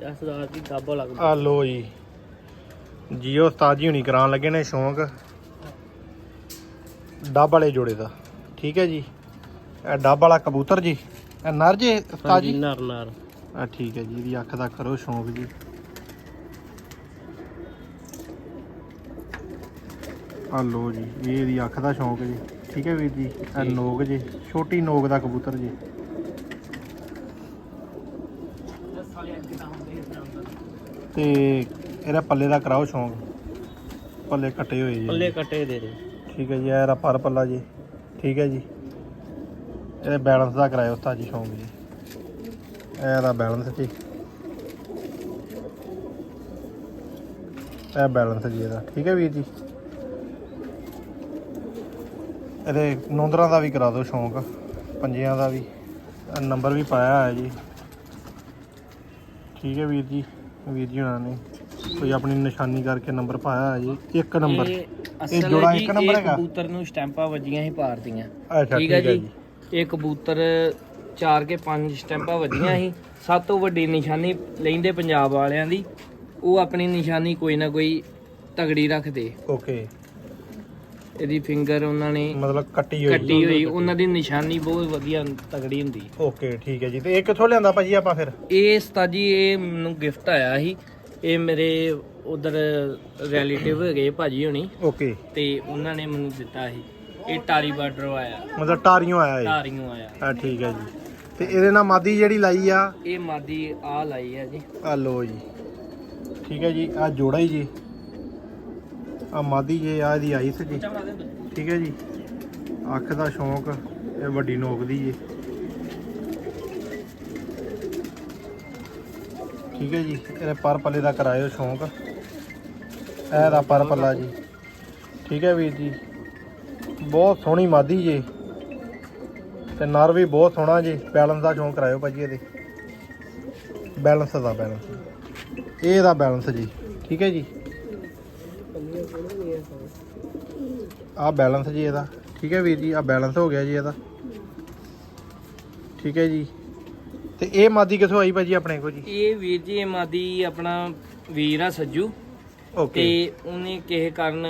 ਸਰਦਾਰ ਲੱਗਦਾ। ਆ ਲੋ ਜੀ। ਜੀਓ ਉਸਤਾਦ ਜੀ ਹੁਣੀ ਕਰਾਉਣ ਲੱਗੇ ਨੇ ਸ਼ੌਂਕ। ਡੱਬ ਵਾਲੇ ਜੋੜੇ ਦਾ। ਠੀਕ ਹੈ ਜੀ। ਇਹ ਡੱਬ ਵਾਲਾ ਕਬੂਤਰ ਜੀ। ਇਹ ਨਰ ਜੇ ਉਸਤਾਦ ਜੀ ਨਰ ਨਰ। ਆ ਠੀਕ ਹੈ ਜੀ ਇਹਦੀ ਅੱਖ ਦਾ ਕਰੋ ਸ਼ੌਂਕ ਜੀ। ਆ ਲੋ ਜੀ ਇਹ ਇਹਦੀ ਅੱਖ ਦਾ ਸ਼ੌਂਕ ਜੀ। ਠੀਕ ਹੈ ਵੀਰ ਜੀ ਇਹ। ਨੋਕ ਜੀ ਛੋਟੀ ਨੋਕ ਦਾ ਕਬੂਤਰ ਜੀ। ਤੇ ਇਹਦਾ ਪੱਲੇ ਦਾ ਕਰਾਓ ਸ਼ੌਂਕ। ਪੱਲੇ ਕੱਟੇ ਹੋਏ ਜੀ। ਪੱਲੇ ਕੱਟੇ ਦੇ ਦੇ। ਠੀਕ ਹੈ ਜੀ ਇਹ ਇਹਦਾ ਪਰ ਪੱਲਾ ਜੀ। ਠੀਕ ਹੈ ਜੀ। ਇਹਦੇ ਬੈਲੈਂਸ ਦਾ ਕਰਾਇਓ ਉਸਤਾਦ ਜੀ ਸ਼ੌਂਕ ਜੀ। ਇਹ ਇਹਦਾ ਬੈਲੈਂਸ ਜੀ। ਇਹ ਬੈਲੈਂਸ ਜੀ ਇਹਦਾ। ਠੀਕ ਹੈ ਵੀਰ ਜੀ। ਇਹਦੇ ਨੌਂਦਰਾਂ ਦਾ ਵੀ ਕਰਾ ਦਿਓ ਸ਼ੌਂਕ। ਪੰਜਿਆਂ ਦਾ ਵੀ। ਨੰਬਰ ਵੀ ਪਾਇਆ ਹੋਇਆ ਜੀ। ਠੀਕ ਹੈ ਵੀਰ ਜੀ। ਵੀਰ ਜੀ ਉਹਨਾਂ ਨੇ। ਕੋਈ ਆਪਣੀ ਨਿਸ਼ਾਨੀ ਕਰਕੇ ਨੰਬਰ ਪਾਇਆ ਜੀ। ਇੱਕ ਨੰਬਰ। ਇਹ ਜੋੜਾ ਇੱਕ ਨੰਬਰ ਹੈਗਾ? ਕਬੂਤਰ ਨੂੰ ਸਟੈਂਪਾਂ ਵੱਜੀਆਂ ਸੀ ਪਾਰਦੀਆਂ। ਅੱਛਾ ਠੀਕ ਹੈ ਜੀ। ਇਹ ਕਬੂਤਰ ਚਾਰ ਕੇ ਪੰਜ ਸਟੈਂਪਾਂ ਵੱਜੀਆਂ ਸੀ ਸਭ ਤੋਂ ਵੱਡੀ ਨਿਸ਼ਾਨੀ ਲੈਂਦੇ ਪੰਜਾਬ ਵਾਲਿਆਂ ਦੀ। ਉਹ ਆਪਣੀ ਨਿਸ਼ਾਨੀ ਕੋਈ ਨਾ ਕੋਈ ਤਗੜੀ ਰੱਖਦੇ। ਓਕੇ ਇਹਦੀ ਫਿੰਗਰ ਉਹਨਾਂ ਨੇ ਮਤਲਬ ਕੱਟੀ ਹੋਈ ਕੱਟੀ ਹੋਈ ਉਹਨਾਂ ਦੀ ਨਿਸ਼ਾਨੀ ਬਹੁਤ ਵਧੀਆ ਤਗੜੀ ਹੁੰਦੀ। ਓਕੇ ਠੀਕ ਹੈ ਜੀ। ਤੇ ਇਹ ਕਿੱਥੋਂ ਲਿਆਂਦਾ ਭਾਜੀ ਆਪਾਂ ਫਿਰ? ਇਹ ਸਤਾਜੀ ਇਹ ਮੈਨੂੰ ਗਿਫਟ ਆਇਆ ਸੀ। ਇਹ ਮੇਰੇ ਉਧਰ ਰਿਲੇਟਿਵ ਹੈਗੇ ਭਾਜੀ ਹੋਣੀ। ਓਕੇ। ਤੇ ਉਹਨਾਂ ਨੇ ਮੈਨੂੰ ਦਿੱਤਾ ਸੀ। ਇਹ ਟਾਰੀ ਬਾਰਡਰ ਆਇਆ। ਮਤਲਬ ਟਾਰੀਆਂ ਆਇਆ ਇਹ? ਟਾਰੀਆਂ ਆਇਆ। ਆ ਠੀਕ ਹੈ ਜੀ। ਤੇ ਇਹਦੇ ਨਾਲ ਮਾਦੀ ਜਿਹੜੀ ਲਾਈ ਆ? ਇਹ ਮਾਦੀ ਆ ਲਾਈ ਹੈ ਜੀ। ਆ ਲੋ ਜੀ। ਠੀਕ ਹੈ ਜੀ ਆ ਜੋੜਾ ਹੀ ਜੀ। ਆ ਮਾਦੀ ਜੇ ਆ ਇਹਦੀ ਆਈਸ ਜੀ ਠੀਕ ਹੈ ਜੀ। ਅੱਖ ਦਾ ਸ਼ੌਂਕ ਇਹ ਵੱਡੀ ਨੋਕ ਦੀ ਜੀ ਠੀਕ ਹੈ ਜੀ ਇਹਦੇ ਪਰ ਪੱਲੇ ਦਾ ਕਰਾਇਓ ਸ਼ੌਂਕ। ਇਹ ਦਾ ਪਰ ਪੱਲਾ ਜੀ। ਠੀਕ ਹੈ ਵੀਰ ਜੀ। ਬਹੁਤ ਸੋਹਣੀ ਮਾਦੀ ਜੀ। ਤੇ ਨਰ ਵੀ ਬਹੁਤ ਸੋਹਣਾ ਜੀ। ਬੈਲੈਂਸ ਦਾ ਸ਼ੌਂਕ ਕਰਾਇਓ ਭਾਜੀ ਇਹਦੇ। ਬੈਲੈਂਸ ਦਾ ਬੈਲੈਂਸ। ਇਹ ਦਾ ਬੈਲੈਂਸ ਜੀ। ਠੀਕ ਹੈ ਜੀ। ਆ ਬੈਲੈਂਸ ਜੀ ਇਹਦਾ। ਠੀਕ ਹੈ ਵੀਰ ਜੀ ਆ ਬੈਲੈਂਸ ਹੋ ਗਿਆ ਜੀ ਇਹਦਾ। ਠੀਕ ਹੈ ਜੀ। ਤੇ ਇਹ ਮਾਦੀ ਕਿੱਥੋਂ ਆਈ ਭਾਜੀ ਆਪਣੇ ਕੋ ਜੀ? ਇਹ ਵੀਰ ਜੀ ਇਹ ਮਾਦੀ ਆਪਣਾ ਵੀਰ ਆ ਸੱਜੂ। ਓਕੇ। ਤੇ ਉਹਨੇ ਕਿਸੇ ਕਾਰਨ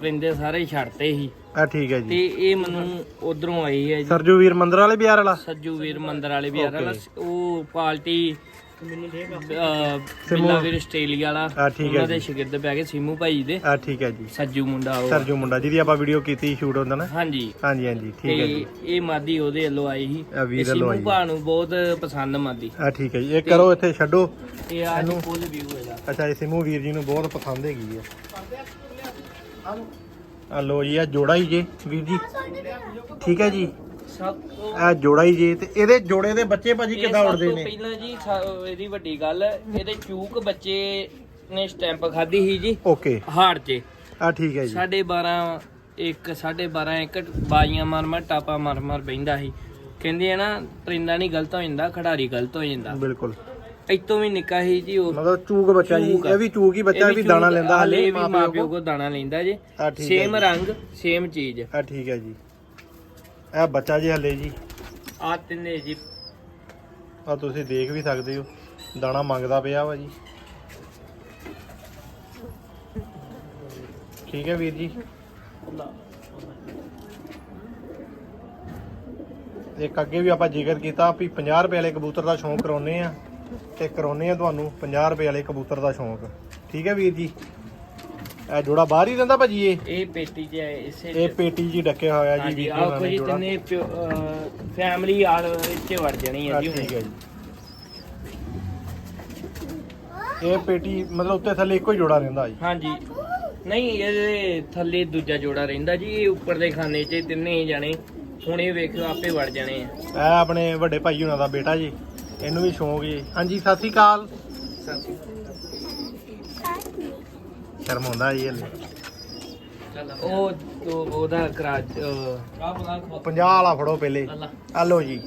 ਪਰਿੰਦੇ ਸਾਰੇ ਛੱਡਤੇ ਸੀ। ਆ ਠੀਕ ਹੈ ਤੇ ਜੀ ਇਹ ਮੈਨੂੰ ਉਧਰੋਂ ਆਈ ਹੈ ਜੀ। ਸਰਜੂ ਵੀਰ ਮੰਦਰ ਵਾਲੇ ਬਿਹਾਰ ਵਾਲਾ? ਸੱਜੂ ਵੀਰ ਮੰਦਰ ਵਾਲੇ ਵੀ ਆ Okay. ਉਹ ਪਾਰਟੀ ਬਿੱਲਾ ਵੀਰ ਆਸਟ੍ਰੇਲੀਆ ਵਾਲਾ ਉਹਨਾਂ ਦੇ ਸ਼ਾਗਿਰਦ ਪੈ ਗਏ ਸੀਮੂ ਭਾਈ ਦੇ। ਆ ਠੀਕ ਹੈ ਜੀ। ਸੱਜੂ ਮੁੰਡਾ ਉਹ। ਸਰਜੂ ਮੁੰਡਾ ਜਿਹਦੀ ਆਪਾਂ ਵੀਡੀਓ ਕੀਤੀ ਸ਼ੂਟ ਹੁੰਦਾ ਨਾ। ਹਾਂਜੀ। ਹਾਂਜੀ ਹਾਂਜੀ ਠੀਕ ਹੈ ਤੇ ਜੀ। ਇਹ ਮਾਦੀ ਉਹਦੇ ਵੱਲੋਂ ਆਈ ਸੀ। ਸੀਮੂ। ਭਾ ਨੂੰ ਬਹੁਤ ਪਸੰਦ ਮਾਦੀ। ਆ ਠੀਕ ਹੈ ਜੀ। ਇਹ ਕਰੋ ਇੱਥੇ ਛੱਡੋ। ਇਹ ਆ ਜੀ ਇਹਨੂੰ- ਫੁੱਲ ਵਿਊ ਇਹਦਾ। ਅੱਛਾ ਇਹ ਸਿਮੂ ਵੀਰ ਜੀ ਨੂੰ ਬਹੁਤ ਪਸੰਦ ਹੈਗੀ ਹੈ। ਆ ਲੋ ਜੀ ਆ ਜੋੜਾ ਹੀ ਜੇ ਵੀਰ ਜੀ। ਠੀਕ ਹੈ ਜੀ। ਸਭ ਤੋਂ ਜੋੜਾ ਹੀ ਜੇ ਤੇ ਇਹਦੇ ਜੋੜੇ ਦੇ ਬੱਚੇ ਭਾਜੀ ਇਹ ਕਿੱਦਾਂ ਸਭ ਉੜਦੇ ਤੋਂ ਨੇ? ਪਹਿਲਾਂ ਜੀ ਸਾ- ਇਹਦੀ ਵੱਡੀ ਗੱਲ ਇਹਦੇ ਚੂਕ ਬੱਚੇ ਨੇ ਸਟੈਂਪ ਖਾਦੀ ਸੀ ਜੀ। ਓਕੇ। ਹਾੜ 'ਚ। ਆ ਠੀਕ ਹੈ ਜੀ। ਸਾਢੇ 12 ਇੱਕ ਸਾਢੇ 12 ਇੱਕ ਬਾਜੀਆਂ ਮਾਰ ਮਾਰ ਟਾਪਾ ਮਾਰ ਮਾਰ ਬੈਂਦਾ ਸੀ। ਕਹਿੰਦੇ ਆ ਨਾ ਪਰਿੰਦਾ ਨਹੀਂ ਗਲਤ ਹੋ ਜਾਂਦਾ ਖਿਡਾਰੀ ਗਲਤ ਹੋ ਜਾਂਦਾ। ਬਿਲਕੁਲ। ਇਤੋਂ ਵੀ ਨਿੱਕਾ ਸੀ ਜੀ ਉਹ ਮਤਲਬ ਚੂਕ ਬੱਚਾ ਜੀ ਚੂਕ ਆ। ਇਹ ਵੀ ਚੂਕ ਹੀ ਬੱਚਾ ਵੀ ਦਾਣਾ ਲੈਂਦਾ ਹਲੇ ਹਲੇ ਵੀ ਮਾਪਿਓ ਕੋ ਦਾਣਾ ਲੈਂਦਾ ਜੀ। ਆ ਠੀਕ ਹੈ ਸੇਮ ਜੀ। ਰੰਗ ਸੇਮ ਚੀਜ਼। ਆ ਠੀਕ ਹੈ ਜੀ। ਇਹ ਬੱਚਾ ਜੀ ਹਲੇ ਜੀ। ਆ ਤਿੰਨੇ ਜੀ। ਆ ਤੁਸੀਂ ਦੇਖ ਵੀ ਸਕਦੇ ਹੋ ਦਾਣਾ ਮੰਗਦਾ ਪਿਆ ਵਾ ਜੀ। ਠੀਕ ਹੈ ਵੀਰ ਜੀ। ਇੱਕ ਅੱਗੇ ਵੀ ਆਪਾਂ ਜ਼ਿਕਰ ਕੀਤਾ ਵੀ 50 ਰੁਪਏ ਵਾਲੇ ਕਬੂਤਰ ਦਾ ਸ਼ੌਂਕ ਕਰਾਉਨੇ ਆ ਤੇ ਕਰਾਉਨੇ ਆ ਤੁਹਾਨੂੰ 50 ਰੁਪਏ ਵਾਲੇ ਕਬੂਤਰ ਦਾ ਸ਼ੌਂਕ। ਠੀਕ ਹੈ ਵੀਰ ਜੀ। ਇਹ ਜੋੜਾ ਬਾਹਰ ਹੀ ਰਹਿੰਦਾ ਭਾਜੀ ਇਹ? ਇਹ ਪੇਟੀ 'ਚ ਹੈ, ਇਸੇ ਇਹ ਪੇਟੀ ਜੀ ਡੱਕਿਆ ਹੋਇਆ ਜੀ ਹਾਂਜੀ ਵੀਰ ਜੀ ਆ ਉਹਨਾਂ ਨੇ ਕੋਈ ਜੋੜਾ। ਤਿੰਨੇ ਫੈਮਿਲੀ ਆ ਇੱਥੇ ਵੜ ਜਾਣੀ ਹੈ ਜੀ ਠੀਕ ਹੈ ਜੀ। ਇਹ ਪੇਟੀ ਮਤਲਬ ਉੱਤੇ ਥੱਲੇ ਇੱਕੋ ਹੀ ਜੋੜਾ ਰਹਿੰਦਾ ਜੀ। ਹਾਂਜੀ। ਨਹੀਂ ਇਹਦੇ ਥੱਲੇ ਦੂਜਾ ਜੋੜਾ ਰਹਿੰਦਾ ਜੀ ਇਹ ਉੱਪਰ ਦੇ ਖਾਨੇ 'ਚ ਤਿੰਨੇ ਹੀ ਜਾਣੇ। ਹੁਣ ਇਹ ਵੇਖਿਓ ਆਪੇ ਵੜ ਜਾਣੇ ਆ। ਇਹ ਆਪਣੇ ਵੱਡੇ ਭਾਈ ਹੁਣਾਂ ਦਾ ਬੇਟਾ ਜੀ ਇਹਨੂੰ ਵੀ ਸ਼ੌਂਕ ਜੀ। ਹਾਂਜੀ ਸਤਿ ਸ਼੍ਰੀ ਅਕਾਲ। ਸ਼ਰਮ ਆਉਂਦਾ ਜੀ ਹਲੇ। ਉਹ ਉਹ- ਉਹਦਾ ਕਰਾਜ 50 ਵਾਲਾ ਫੜੋ ਪਹਿਲੇ। ਆ ਲਓ ਜੀ।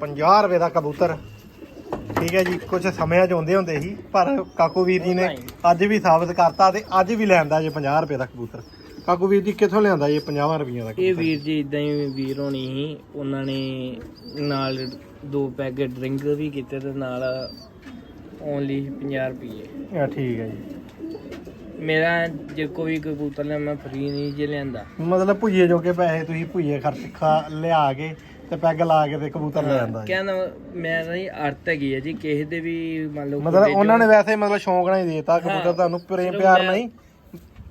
50 ਰੁਪਏ ਦਾ ਕਬੂਤਰ। ਠੀਕ ਹੈ ਜੀ ਕੁਝ ਸਮਿਆਂ ਚ ਹੁੰਦੇ ਹੁੰਦੇ ਸੀ ਪਰ ਕਾਕੂ ਵੀਰ ਜੀ ਨੇ ਅੱਜ ਵੀ ਸਾਬਤ ਕਰਤਾ ਤੇ ਅੱਜ ਵੀ ਲੈਂਦਾ ਜੇ 50 ਰੁਪਏ ਦਾ ਕਬੂਤਰ। ਕਾਕੂ ਵੀਰ ਜੀ ਕਿੱਥੋਂ ਲਿਆਂਦਾ ਜੀ 50 ਰੁਪਈਆਂ ਦਾ ਇਹ ਕਬੂਤਰ? ਵੀਰ ਜੀ ਇਦਾਂ ਹੀ ਵੀਰ ਹੋਣੀ ਸੀ ਉਹਨਾਂ ਨੇ ਨਾਲ ਦੋ ਪੈਕੇਟ ਡਰਿੰਕ ਵੀ ਕੀਤੇ ਤੇ ਨਾਲ ਓਨਲੀ 50 ਰੁਪਏ ਆ ਠੀਕ ਹੈ ਜੀ। ਮੇਰਾ ਜੇ ਕੋਈ ਕਬੂਤਰ ਲੈ ਮੈਂ ਫ੍ਰੀ ਨਹੀਂ ਜੇ ਲੈਂਦਾ ਮਤਲਬ ਭੁਜੀਏ ਜੋਗੇ ਪੈਸੇ ਤੁਸੀਂ ਭੁਜੀਏ ਖਰਚ ਖਾ ਲਿਆ ਕੇ ਤੇ ਪੈਗ ਲਾ ਕੇ ਤੇ ਕਬੂਤਰ ਲੈ ਜਾਂਦਾ ਜੀ। ਕਹਿੰਦਾ ਮੈਂ ਨਹੀਂ ਅਰਥ ਹੈਗੀ ਹੈ ਜੀ ਕਿਸੇ ਦੇ ਵੀ ਮੰਨ ਲਓ ਮਤਲਬ ਉਹਨਾਂ ਨੇ ਵੈਸੇ ਮਤਲਬ ਸ਼ੌਂਕ ਨਾਲ ਹੀ ਦੇਤਾ ਕਬੂਤਰ। ਤੁਹਾਨੂੰ ਪ੍ਰੇਮ ਪਿਆਰ ਨਹੀਂ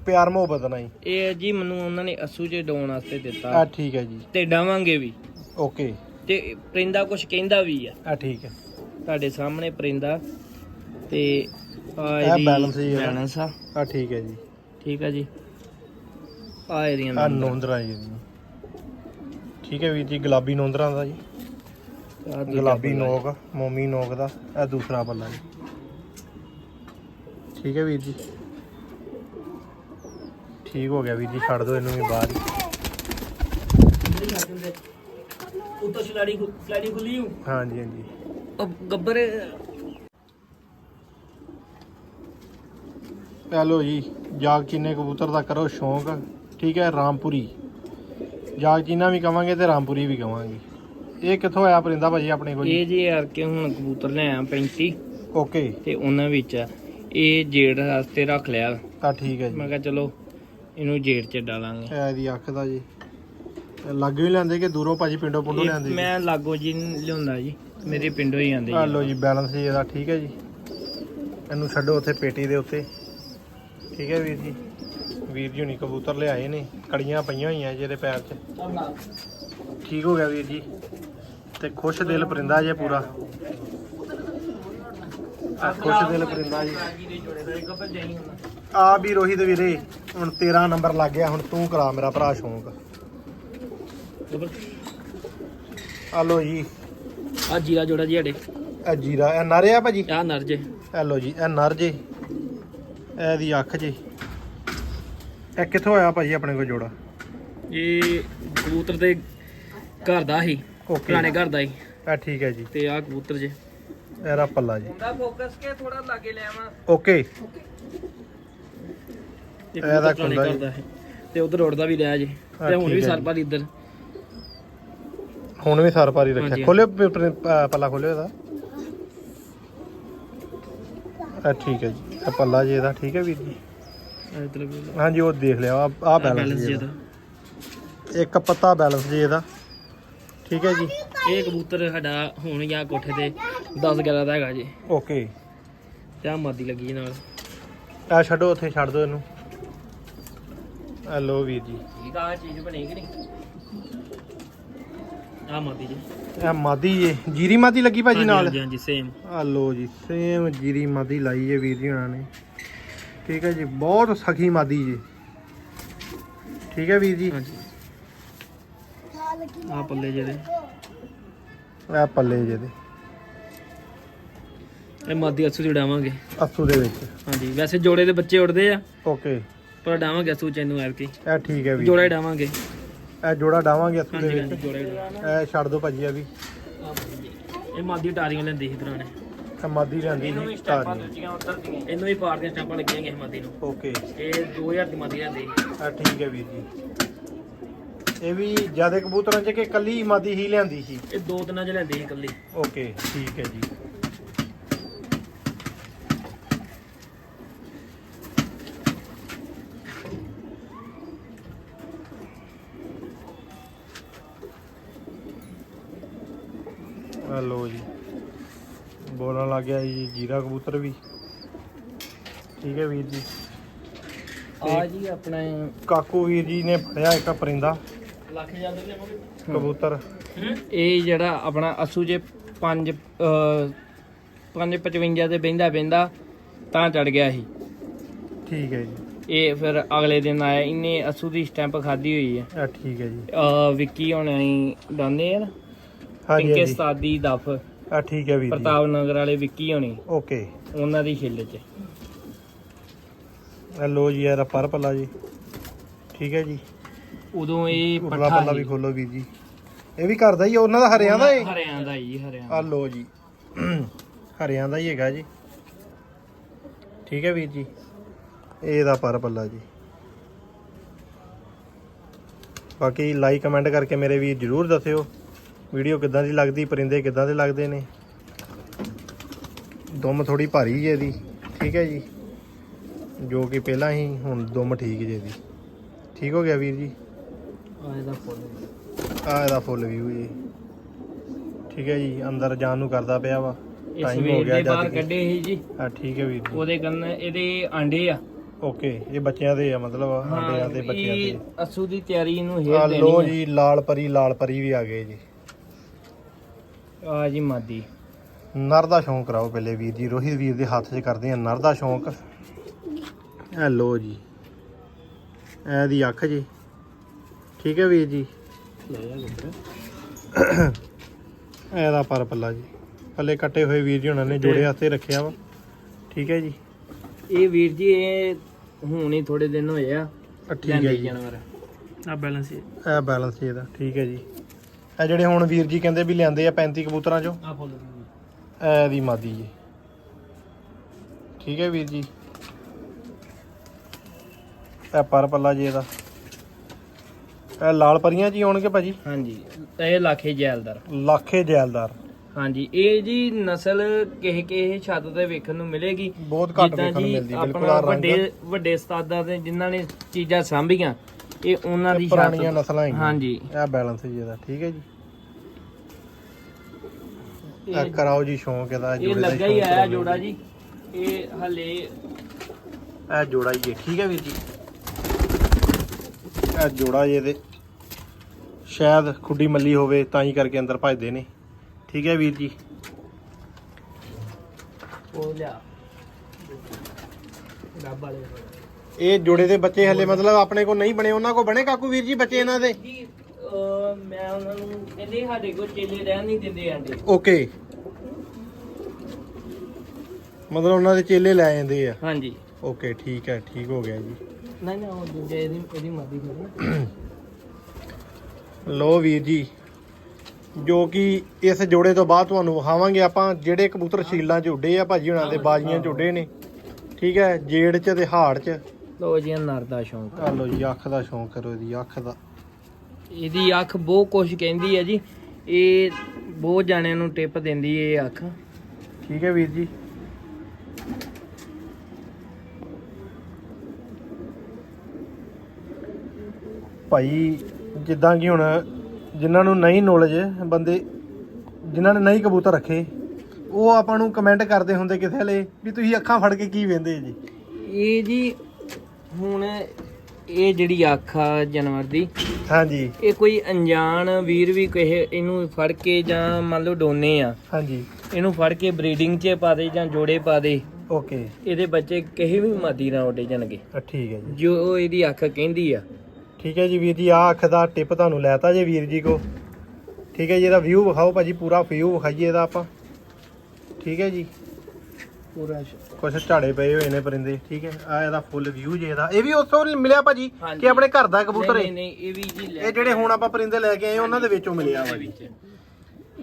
ਪਿਆਰ ਮੁਹੱਬਤ ਨਾਲ ਹੀ। ਇਹ ਜੀ ਮੈਨੂੰ ਉਹਨਾਂ ਨੇ ਅਸੂ ਚ ਡਾਉਣ ਵਾਸਤੇ ਆ ਦਿੱਤਾ ਠੀਕ ਹੈ ਜੀ। ਤੇ ਡਾਵਾਂਗੇ ਵੀ। ਓਕੇ। ਤੇ ਪਰਿੰਦਾ ਕੁਝ ਕਹਿੰਦਾ ਵੀ ਆ। ਆ ਠੀਕ ਹੈ। ਤੁਹਾਡੇ ਸਾਹਮਣੇ ਪਰਿੰਦਾ। ਤੇ ਆ ਇਹ balance ਹੀ ਇਹਦਾ। balance ਆ। ਆ ਠੀਕ ਹੈ ਜੀ। ਠੀਕ ਆ ਜੀ। ਆ ਇਹਦੀਆਂ ਆ ਨੰਬਰ। ਨੋਂਦਰਾ ਜੀ ਠੀਕ ਹੈ ਵੀਰ ਜੀ ਗੁਲਾਬੀ ਨੋਂਦਰਾ ਦਾ ਜੀ। ਆਹ ਦੂਜਾ ਗੁਲਾਬੀ ਪੱਲਾ। ਨੋਕ ਮੋਮੀ ਨੋਕ ਦਾ ਇਹ ਦੂਸਰਾ ਪੱਲਾ ਜੀ। ਠੀਕ ਹੈ ਵੀਰ ਜੀ। ਠੀਕ ਹੋ ਗਿਆ ਵੀਰ ਜੀ ਛੱਡ ਦਿਓ ਇਹਨੂੰ ਵੀ ਬਾਹਰ ਹੀ। ਉੱਤੋਂ ਛਲਾੜੀ ਛਲਾੜੀ ਖੁੱਲੀ ਹੂੰ? ਹਾਂਜੀ ਹਾਂਜੀ। ਉਹ ਗੱਬਰ ਹੈਲੋ ਜੀ ਜਾਗ ਚੀਨੇ ਕਬੂਤਰ ਦਾ ਕਰੋ ਸ਼ੌਂਕ ਠੀਕ ਹੈ ਰਾਮਪੁਰੀ। ਜਾਗ ਚੀਨਾ ਵੀ ਕਵਾਂਗੇ ਤੇ ਰਾਮਪੁਰੀ ਵੀ ਕਵਾਂਗੇ। ਇਹ ਕਿੱਥੋਂ ਆਇਆ ਪਰਿੰਦਾ ਭਾਜੀ ਆਪਣੇ ਕੋਲ ਜੀ? ਇਹ ਜੀ ਯਾਰ ਕਿ ਹੁਣ ਕਬੂਤਰ ਲੈ ਆ 35 ਓਕੇ। ਤੇ ਉਹਨਾਂ ਵਿੱਚ। ਇਹ ਜੇੜ ਵਾਸਤੇ ਰੱਖ ਲਿਆ। ਤਾਂ ਠੀਕ ਹੈ ਮੈਂ ਜੀ ਕਿਹਾ ਚਲੋ ਇਹਨੂੰ ਜੇੜ ਚ ਡਾਲਾਂਗੇ ਇਹ ਇਹਦੀ ਅੱਖ ਦਾ ਜੀ। ਇਹ ਲਾਗੇ ਵੀ ਲੈਂਦੇ ਕਿ ਦੂਰੋਂ ਭਾਜੀ ਪਿੰਡੋਂ ਪੁੰਡੋਂ ਇਹ ਲੈਂਦੇ ਮੈਂ ਲਾਗੋ ਜੀ ਲਿਆਉਂਦਾ ਜੀ ਮੇਰੇ ਪਿੰਡੋਂ ਹੀ ਆਂਦੇ ਆ ਲਓ ਜੀ ਬੈਲੈਂਸ ਜੀ ਇਹਦਾ ਠੀਕ ਹੈ ਜੀ। ਇਹਨੂੰ ਛੱਡੋ ਉੱਥੇ ਪੇਟੀ ਦੇ ਉੱਤੇ। ਠੀਕ ਹੈ ਵੀਰ ਜੀ। ਵੀਰ ਜੀ ਹੁਣੀ ਕਬੂਤਰ ਲਿਆਏ ਨੇ ਕੜੀਆਂ ਪਈਆਂ ਹੋਈਆਂ ਜਿਹਦੇ ਪੈਰ 'ਚ। ਠੀਕ ਹੋ ਗਿਆ ਵੀਰ ਜੀ। ਤੇ ਖੁਸ਼ ਦਿਲ ਪਰਿੰਦਾ ਜੇ ਪੂਰਾ। ਆ ਖੁਸ਼ ਦਿਲ ਪਰਿੰਦਾ ਜੀ। ਆ ਵੀ ਰੋਹਿਤ ਵੀਰੇ ਹੁਣ 13 ਨੰਬਰ ਲੱਗ ਗਿਆ ਹੁਣ ਤੂੰ ਕਰਾ ਮੇਰਾ ਭਰਾ ਸ਼ੌਂਕ। ਆ ਲਓ ਜੀ। ਆ ਜੀਰਾ ਜੋੜਾ ਜੀ ਸਾਡੇ। ਇਹ ਜੀਰਾ ਇਹ ਨਰ ਆ ਭਾਜੀ? ਆ ਨਰ ਜੇ। ਇਹ ਲਓ ਜੀ ਇਹ ਨਰ ਜੇ। ਇਹਦੀ ਅੱਖ ਜੇ। ਇਹ ਕਿੱਥੋਂ ਆਇਆ ਭਾਜੀ ਆਪਣੇ ਕੋਲ ਜੋੜਾ? ਇਹ ਕਬੂਤਰ ਦੇ ਘਰ ਦਾ ਹੀ ਓਕੇ ਪੁਰਾਣੇ ਘਰ ਦਾ ਹੀ। ਇਹ ਠੀਕ ਹੈ ਜੀ। ਤੇ ਆ ਕਬੂਤਰ ਜੇ। ਇਹਦਾ ਪੱਲਾ ਜੀ। ਦਾ ਫੋਕਸ ਕੇ ਥੋੜਾ ਲਾਗੇ ਲੈ ਆਵਾਂ। ਓਕੇ ਇਹ ਇਹਦਾ ਕਬੂਤਰ ਪੁਰਾਣੇ ਖੁੱਲ੍ਹਾ ਘਰ ਜੀ। ਦਾ ਹੈ। ਤੇ ਉਧਰ ਉੜਦਾ ਵੀ ਲਿਆ ਜੇ। ਤੇ ਹੁਣ ਠੀਕ ਵੀ ਹੈ ਜੀ। ਪਰ ਇੱਧਰ। ਹੁਣ ਵੀ ਸਾਰ ਪਾਰੀ ਰੱਖਿਆ। ਖੋਲਿਓ ਪ- ਪ- ਪ- ਪੱਲਾ ਖੋਲਿਓ ਇਹਦਾ। ਇਹ ਠੀਕ ਹੈ ਜੀ। ਇਹ ਪੱਲਾ ਜੀ ਇਹਦਾ ਠੀਕ ਹੈ ਵੀਰ ਜੀ? ਇੱਧਰ ਵੀ ਹਾਂਜੀ ਉਹ ਦੇਖ ਲਿਆ ਆ ਆ ਬੈਲੈਂਸ ਜੀ। ਦਾ। ਇੱਕ ਪੱਤਾ ਬੈਲੈਂਸ ਜੀ ਇਹਦਾ ਠੀਕ ਹੈ ਜੀ। ਇਹ ਕਬੂਤਰ ਸਾਡਾ ਹੁਣ ਜਾਂ ਕੋਠੇ ਤੇ 10 11 ਦਾ ਹੈਗਾ ਜੀ। ਓਕੇ। ਤੇ ਆ ਮਾਦੀ ਲੱਗੀ ਨਾਲ। ਆ ਛੱਡੋ ਉੱਥੇ ਛੱਡ ਦਿਓ ਇਹਨੂੰ। ਆ ਲਓ ਵੀਰ ਜੀ। ਠੀਕ ਆ ਚੀਜ਼ ਬਣੀ ਕਿ ਨਹੀਂ? ਆ ਮਾਦੀ ਜੀ। ਇਹ ਮਾਦੀ ਜੇ ਜੀਰੀ ਮਾਦੀ ਲੱਗੀ ਭਾਜੀ ਨਾਲ? ਹਾਂਜੀ ਹਾਂਜੀ ਸੇਮ ਆ ਲੋ ਜੀ ਸੇਮ ਜੀਰੀ ਮਾਦੀ ਲਾਈ ਜੇ ਵੀਰ ਜੀ ਉਹਨਾਂ ਨੇ। ਠੀਕ ਹੈ ਜੀ ਬਹੁਤ ਸਖੀ ਮਾਦੀ ਜੀ। ਠੀਕ ਹੈ ਵੀਰ ਜੀ? ਹਾਂਜੀ। ਆ ਪੱਲੇ ਜਿਹੜੇ। ਇਹ ਪੱਲੇ ਜਿਹਦੇ। ਇਹ ਮਾਦੀ ਅਸੂ ਜੁੜਾਵਾਂਗੇ ਅਸੂ ਦੇ ਵਿੱਚ। ਹਾਂਜੀ ਵੈਸੇ ਜੋੜੇ ਦੇ ਬੱਚੇ ਉੜਦੇ ਆ। ਓਕੇ ਪਰ ਡਾਵਾਂਗੇ ਅਸੂ ਚੈਨੂੰ ਐਰ ਕੇ ਇਹ ਠੀਕ ਹੈ ਵੀਰ ਜੋੜਾ ਹੀ ਡਾਵਾਂਗੇ ਇਹ ਜੋੜਾ ਡਾਵਾਂਗੇ ਅਸੂ ਦੇ ਵਿੱਚ। ਇਹ ਛੱਡ ਦਿਓ ਭਾਜੀ ਆ ਵੀ। ਇਹ ਮਾਦੀ ਟਾਰੀਆਂ ਲੈਂਦੀ ਸੀ ਪੁਰਾਣੇ। ਇਹ ਮਾਦੀ ਲੈਂਦੀ ਇਹਨੂੰ ਵੀ ਸੀ ਸਟੈਂਪਾਂ ਉੱਧਰ ਦੀਆਂ। ਇਹਨੂੰ ਵੀ ਪਾੜ ਦੀਆਂ ਸਟੈਂਪਾਂ ਲੱਗੀਆਂ ਗਈਆਂ ਮਾਦੀ ਨੂੰ। ਓਕੇ। ਇਹ 2000 ਦੀ ਮਾਦੀ ਲੈਂਦੀ ਇਹ ਠੀਕ ਹੈ ਵੀਰ ਜੀ। ਇਹ ਵੀ ਜ਼ਿਆਦਾ ਕਬੂਤਰਾਂ ਚ ਕਿ ਕੱਲੀ ਮਾਦੀ ਹੀ ਲਿਆਂਦੀ ਸੀ? ਇਹ ਦੋ ਦਿਨਾਂ ਚ ਲੈਂਦੀ ਸੀ ਇਕੱਲੀ। ਓਕੇ ਠੀਕ ਹੈ ਜੀ। ਆ ਲੋ ਜੀ। ਬੋਲਣ ਲੱਗ ਗਿਆ ਜੀ ਜੀਰਾ ਕਬੂਤਰ ਵੀ। ਠੀਕ ਹੈ ਵੀਰ ਜੀ। ਆ ਜੀ ਆਪਣਾ ਕਾਕੂ ਵੀਰ ਜੀ ਨੇ ਫੜਿਆ ਇੱਕ ਪਰਿੰਦਾ। ਲੱਖ ਜਾਂਦੇ ਲੈਵਾਂਗੇ ਕਬੂਤਰ। ਇਹ ਜਿਹੜਾ ਆਪਣਾ ਅਸੂ ਜੇ 5 555 ਤੇ ਬਹਿੰਦਾ ਬਹਿੰਦਾ ਤਾਂ ਚੜ ਗਿਆ ਸੀ। ਠੀਕ ਹੈ ਜੀ। ਇਹ ਫਿਰ ਅਗਲੇ ਦਿਨ ਆਇਆ ਇਹਨੇ ਅਸੂ ਦੀ ਸਟੈਂਪ ਖਾਦੀ ਹੋਈ ਹੈ। ਆ ਠੀਕ ਹੈ ਜੀ। ਆ ਵਿੱਕੀ ਹੋਣਾ ਹੀ ਡਾਂਦੇ ਆ ਹਾਂਜੀ ਪਿੰਕੇ ਹਾਂਜੀ। ਸਾਦੀ ਦਫ। ਆ ਠੀਕ ਹੈ ਵੀਰ ਜੀ। ਪ੍ਰਤਾਪ ਨਗਰ ਵਾਲੇ ਵਿੱਕੀ ਹੋਣੀ। ਓਕੇ। ਉਹਨਾਂ ਦੀ ਛਿੱਲ ਚ। ਆ ਲੋ ਜੀ ਯਾਰ ਪਰ ਪੱਲਾ ਜੀ। ਠੀਕ ਹੈ ਜੀ। ਉਦੋਂ ਇਹ ਪੱਠਾ ਪੱਲਾ ਵੀ ਖੋਲੋ ਵੀਰ ਜੀ। ਇਹ ਵੀ ਘਰ ਦਾ ਹੀ ਆ, ਉਹਨਾਂ ਦਾ ਹਰਿਆਂ ਦਾ ਏ? ਹਰਿਆਂ ਦਾ ਹੀ ਹਰਿਆਂ ਆ ਲੋ ਜੀ। ਹਰਿਆਂ ਦਾ ਹੀ ਹੈਗਾ ਜੀ। ਠੀਕ ਹੈ ਵੀਰ ਜੀ। ਇਹਦਾ ਪਰ ਪੱਲਾ ਜੀ। ਬਾਕੀ ਲਾਈਕ ਕਮੈਂਟ ਕਰਕੇ ਮੇਰੇ ਵੀਰ ਜਰੂਰ ਦੱਸਿਓ। ਵੀਡੀਓ ਕਿੱਦਾਂ ਦੀ ਲੱਗਦੀ ਪਰਿੰਦੇ ਕਿੱਦਾਂ ਦੇ ਲੱਗਦੇ ਨੇ? ਦੁਮ ਥੋੜੀ ਭਾਰੀ ਜੇ ਇਹਦੀ ਠੀਕ ਹੈ ਜੀ? ਜੋ ਕਿ ਪਹਿਲਾਂ ਹੀ ਹੁਣ ਦੁਮ ਠੀਕ ਜੇ ਇਹਦੀ। ਠੀਕ ਹੋ ਗਿਆ ਵੀਰ ਜੀ? ਆ ਇਹਦਾ ਫੁੱਲ। ਆ ਇਹਦਾ ਫੁੱਲ ਵਿਊ ਜੀ। ਠੀਕ ਹੈ ਜੀ ਅੰਦਰ ਜਾਣ ਨੂੰ ਕਰਦਾ ਪਿਆ ਵਾ। Time ਹੋ ਗਿਆ ਦੇ ਜਦ ਬਾਹਰ ਕੱਢੇ ਸੀ ਜੀ। ਆ ਠੀਕ ਹੈ ਵੀਰ ਜੀ। ਉਹਦੇ ਕੰਨ ਇਹਦੇ ਆਂਡੇ ਆ। ਓਕੇ ਇਹ ਬੱਚਿਆਂ ਦੇ ਆ ਮਤਲਬ ਆਂਡਿਆਂ ਦੇ ਬੱਚਿਆਂ ਦੇ। ਅਸੂ ਦੀ ਤਿਆਰੀ ਨੂੰ ਆ ਹੇਰ ਲੋ ਦੇਣੀ ਜੀ ਲਾਲ ਪਰੀ ਲਾਲ ਪਰੀ ਵੀ ਆ ਗਏ ਜੀ। ਆ ਜੀ ਮਾਦੀ। ਨਰ ਦਾ ਸ਼ੌਂਕ ਕਰਾਓ ਪਹਿਲੇ ਵੀਰ ਜੀ ਰੋਹਿਤ ਵੀਰ ਦੇ ਹੱਥ 'ਚ ਕਰਦੇ ਆ ਨਰ ਦਾ ਸ਼ੌਂਕ। ਇਹ ਲੋ ਜੀ ਇਹ ਦੀ ਅੱਖ ਜੀ। ਠੀਕ ਹੈ ਵੀਰ ਜੀ? ਇਹਦਾ ਪਰ ਪੱਲਾ ਜੀ। ਪੱਲੇ ਕੱਟੇ ਹੋਏ ਵੀਰ ਜੀ ਉਹਨਾਂ ਨੇ ਜੋੜੇ ਵਾਸਤੇ ਰੱਖਿਆ ਵਾ। ਠੀਕ ਹੈ ਜੀ? ਇਹ ਵੀਰ ਜੀ ਇਹ ਹੁਣ ਹੀ ਥੋੜੇ ਦਿਨ ਹੋਏ ਆ। ਠੀਕ ਹੈ ਜੀ। ਜਾਨਵਰ। ਆ ਬੈਲੈਂਸ ਇਹ ਬੈਲੈਂਸ ਜੀ ਇਹਦਾ। ਠੀਕ ਹੈ ਜੀ। ਇਹ ਜਿਹੜੇ ਹੁਣ ਵੀਰ ਜੀ ਕਹਿੰਦੇ ਵੀ ਲਿਆਂਦੇ ਆ 35 ਕਬੂਤਰਾਂ ਚੋਂ ਆ ਫੁੱਲ ਇਹ ਦੀ ਮਾਦੀ ਜੀ। ਠੀਕ ਹੈ ਵੀਰ ਜੀ। ਇਹ ਪਰ ਪੱਲਾ ਜੀ ਇਹਦਾ ਇਹ ਲਾਲ ਪਰੀਆਂ ਜੀ ਆਉਣਗੇ ਭਾਜੀ? ਹਾਂਜੀ ਇਹ ਲਾਖੇ ਜੈਲਦਾਰ। ਲਾਖੇ ਜੈਲਦਾਰ। ਹਾਂਜੀ ਇਹ ਜੀ ਨਸਲ ਕਿਸੇ ਕਿਸੇ ਛੱਤ ਤੇ ਵੇਖਣ ਨੂੰ ਮਿਲੇਗੀ। ਬਹੁਤ ਘੱਟ ਵੇਖਣ ਨੂੰ ਮਿਲਦੀ ਬਿਲਕੁਲ ਵੱਡੇ ਵੱਡੇ ਉਸਤਾਦਾਂ ਦੇ ਜਿਨ੍ਹਾਂ ਨੇ ਚੀਜ਼ਾਂ ਸਾਂਭੀਆਂ ਇਹ ਉਹਨਾਂ ਦੀ ਪੁਰਾਣੀਆਂ ਨਸਲਾਂ ਹੈਗੀਆਂ। ਹਾਂਜੀ। ਇਹ ਬੈਲੈਂਸ ਜੀ ਇਹਦਾ ਠੀਕ ਹੈ ਜੀ? ਇਹ ਕਰਾਓ ਜੀ ਸ਼ੌਂਕ ਇਹਦਾ ਇਹ ਜੋੜੇ ਦਾ ਲੱਗਾ ਹੀ ਸ਼ੌਂਕ ਆਇਆ ਕਰਾਓ ਜੋੜਾ ਜੀ। ਇਹ ਹਲੇ ਇਹ ਜੋੜਾ ਹੀ ਹੈ ਠੀਕ ਹੈ ਵੀਰ ਜੀ? ਇਹ ਜੋੜਾ ਜੀ ਇਹਦੇ। ਸ਼ਾਇਦ ਖੁੱਡੀ ਮੱਲੀ ਹੋਵੇ ਤਾਂ ਹੀ ਕਰਕੇ ਅੰਦਰ ਭਜਦੇ ਨੇ। ਠੀਕ ਹੈ ਵੀਰ ਜੀ? ਉਹ ਲਿਆ। ਰੱਬ ਵਾਲੇ ਇਹ ਜੋੜੇ ਦੇ ਬੱਚੇ ਹਲੇ ਮਤਲਬ ਆਪਣੇ ਕੋਲ ਨਹੀਂ ਬਣੇ ਉਹਨਾਂ ਕੋਲ ਬਣੇ ਕਾਕੂ ਵੀਰ ਜੀ ਬੱਚੇ ਇਹਨਾਂ ਦੇ? ਜੀ ਅਹ ਮੈਂ ਉਹਨਾਂ ਨੂੰ ਕਹਿੰਦੇ ਸਾਡੇ ਕੋਲ ਚੇਲੇ ਰਹਿਣ ਨਹੀਂ ਦਿੰਦੇ ਆਂਡੇ ਓਕੇ। ਮਤਲਬ ਉਹਨਾਂ ਦੇ ਚੇਲੇ ਲੈ ਜਾਂਦੇ ਆ। ਹਾਂਜੀ। ਓਕੇ ਠੀਕ ਹੈ ਠੀਕ ਹੋ ਗਿਆ ਜੀ। ਨਹੀਂ ਨਾ ਉਹ ਦੂਜੇ ਇਹਦੀ ਇਹਦੀ ਮਾਦੀ ਕਰਨਾ ਲੋ ਵੀਰ ਜੀ ਜੋ ਕਿ ਇਸ ਜੋੜੇ ਤੋਂ ਬਾਅਦ ਤੁਹਾਨੂੰ ਵਿਖਾਵਾਂਗੇ ਆਪਾਂ ਜਿਹੜੇ ਕਬੂਤਰ ਸ਼ੀਲਾਂ 'ਚ ਉੱਡੇ ਆ ਭਾਜੀ ਹੁਣਾਂ ਦੇ ਬਾਜੀਆਂ 'ਚ ਉੱਡੇ ਨੇ। ਠੀਕ ਹੈ ਜੇੜ 'ਚ ਤੇ ਹਾੜ 'ਚ। ਲੋ ਜੀ ਨਰ ਦਾ ਸ਼ੌਂਕ ਆ ਲੋ ਜੀ ਅੱਖ ਦਾ ਸ਼ੌਂਕ ਕਰੋ ਇਹਦੀ ਅੱਖ ਦਾ। ਇਹਦੀ ਅੱਖ ਬਹੁਤ ਕੁਝ ਕਹਿੰਦੀ ਹੈ ਜੀ। ਇਹ ਬਹੁਤ ਜਾਣਿਆਂ ਨੂੰ ਟਿਪ ਦਿੰਦੀ ਹੈ ਇਹ ਅੱਖ। ਠੀਕ ਹੈ ਵੀਰ ਜੀ। ਭਾਈ ਜਿੱਦਾਂ ਕਿ ਹੁਣ ਜਿਨ੍ਹਾਂ ਨੂੰ ਨਹੀਂ ਨੌਲੇਜ ਬੰਦੇ ਜਿਨ੍ਹਾਂ ਨੇ ਨਹੀਂ ਕਬੂਤਰ ਰੱਖੇ ਉਹ ਆਪਾਂ ਨੂੰ ਕਮੈਂਟ ਕਰਦੇ ਹੁੰਦੇ ਕਿਸੇ ਲਈ ਵੀ ਤੁਸੀਂ ਅੱਖਾਂ ਫੜ ਕੇ ਕੀ ਵੇਂਦੇ ਜੀ? ਇਹ ਜੀ ਹੁਣ ਇਹ ਜਿਹੜੀ ਅੱਖ ਆ ਜਾਨਵਰ ਦੀ ਹਾਂਜੀ। ਇਹ ਕੋਈ ਅਣਜਾਣ ਵੀਰ ਵੀ ਕਹੇ ਇਹਨੂੰ ਫੜ ਕੇ ਜਾਂ ਮੰਨ ਲਓ ਡੋਨੇ ਆ ਹਾਂਜੀ। ਇਹਨੂੰ ਫੜ ਕੇ ਬਰੀਡਿੰਗ 'ਚ ਪਾ ਦੇ ਜਾਂ ਜੋੜੇ ਪਾ ਦੇ ਓਕੇ। ਇਹਦੇ ਬੱਚੇ ਕਿਸੇ ਵੀ ਮਾਦੀ ਨਾਲ ਉੱਡੇ ਜਾਣਗੇ। ਠੀਕ ਹੈ ਜੀ। ਜੋ ਇਹਦੀ ਅੱਖ ਕਹਿੰਦੀ ਆ। ਠੀਕ ਹੈ ਜੀ ਵੀਰ ਜੀ ਆਹ ਅੱਖ ਦਾ ਟਿਪ ਤੁਹਾਨੂੰ ਲੈਤਾ ਜੇ ਵੀਰ ਜੀ ਕੋ। ਠੀਕ ਹੈ ਜੀ ਇਹਦਾ ਵਿਊ ਵਿਖਾਓ ਭਾਜੀ ਪੂਰਾ ਵਿਊ ਵਿਖਾਈਏ ਇਹਦਾ ਆਪਾਂ। ਠੀਕ ਹੈ ਜੀ। ਪੂਰਾ ਕੁਛ ਝਾੜੇ ਪਏ ਹੋਏ ਨੇ ਪਰਿੰਦੇ ਠੀਕ ਹੈ? ਆ ਇਹਦਾ ਫੁੱਲ ਵਿਊ ਜੇ ਇਹਦਾ। ਇਹ ਵੀ ਉੱਥੋਂ ਮਿਲਿਆ ਭਾਜੀ। ਕਿ ਆਪਣੇ ਘਰ ਦਾ ਕਬੂਤਰ ਨਹੀਂ ਹੈ? ਨਹੀਂ ਇਹ ਵੀ ਜੀ ਲੈ ਇਹ ਜਿਹੜੇ ਹੁਣ ਆਪਾਂ ਪਰਿੰਦੇ ਲੈ ਕੇ ਆਏ ਉਹਨਾਂ ਦੇ ਵਿੱਚੋਂ ਮਿਲਿਆ ਵਾ ਜੀ।